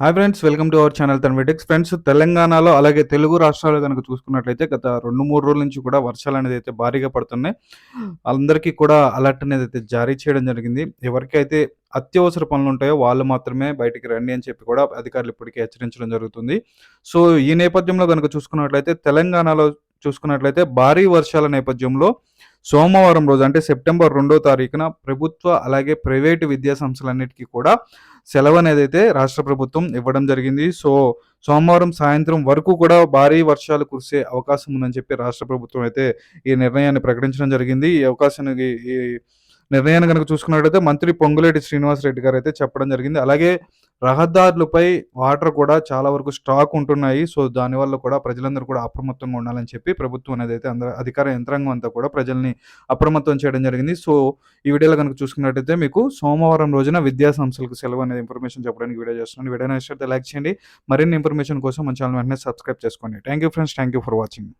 Hi friends welcome to our channel Tanvitics friends తెలంగాణలో అలాగే తెలుగు రాష్ట్రాలు కనుక చూసుకున్నట్లయితే గత రెండు మూడు రోజుల నుంచి కూడా వర్షాలు అనేది అయితే భారీగా పడుతున్నాయి. అందరికీ కూడా అలర్ట్ అనేది అయితే జారీ చేయడం జరిగింది. ఎవరికైతే అత్యవసర పనులు ఉంటాయో వాళ్ళు మాత్రమే బయటికి రండి అని చెప్పి కూడా అధికారులు ఇప్పటికే హెచ్చరించడం జరుగుతుంది. సో ఈ నేపథ్యంలో కనుక చూసుకున్నట్లయితే తెలంగాణలో చూసుకున్నట్లయితే భారీ వర్షాల నేపథ్యంలో సోమవారం రోజు అంటే సెప్టెంబర్ రెండో తారీఖున ప్రభుత్వ అలాగే ప్రైవేటు విద్యా సంస్థలన్నిటికీ కూడా సెలవు అనేది అయితే రాష్ట్ర ప్రభుత్వం ఇవ్వడం జరిగింది. సో సోమవారం సాయంత్రం వరకు కూడా భారీ వర్షాలు కురిసే అవకాశం ఉందని చెప్పి రాష్ట్ర ప్రభుత్వం అయితే ఈ నిర్ణయాన్ని ప్రకటించడం జరిగింది. ఈ అవకాశానికి ఈ నిర్ణయాన్ని కనుక చూసుకున్నట్లయితే మంత్రి పొంగులేటి శ్రీనివాసరెడ్డి గారు అయితే చెప్పడం జరిగింది. అలాగే రహదారులపై వాటర్ కూడా చాలా వరకు స్టాక్ ఉంటున్నాయి. సో దానివల్ల కూడా ప్రజలందరూ కూడా అప్రమత్తంగా ఉండాలని చెప్పి ప్రభుత్వం అనేది అయితే అందరూ అధికార యంత్రాంగం అంతా కూడా ప్రజల్ని అప్రమత్తం చేయడం జరిగింది. సో ఈ వీడియోలో కనుక చూసుకున్నట్టయితే మీకు సోమవారం రోజున విద్యా సంస్థలకు సెలవు అనేది ఇన్ఫర్మేషన్ చెప్పడానికి వీడియో చేస్తున్నాను. వీడియో నచ్చితే లైక్ చేయండి. మరిన్ని ఇన్ఫర్మేషన్ కోసం మన ఛానల్ వెంటనే సబ్స్క్రైబ్ చేసుకోండి. Thank you friends. Thank you for watching.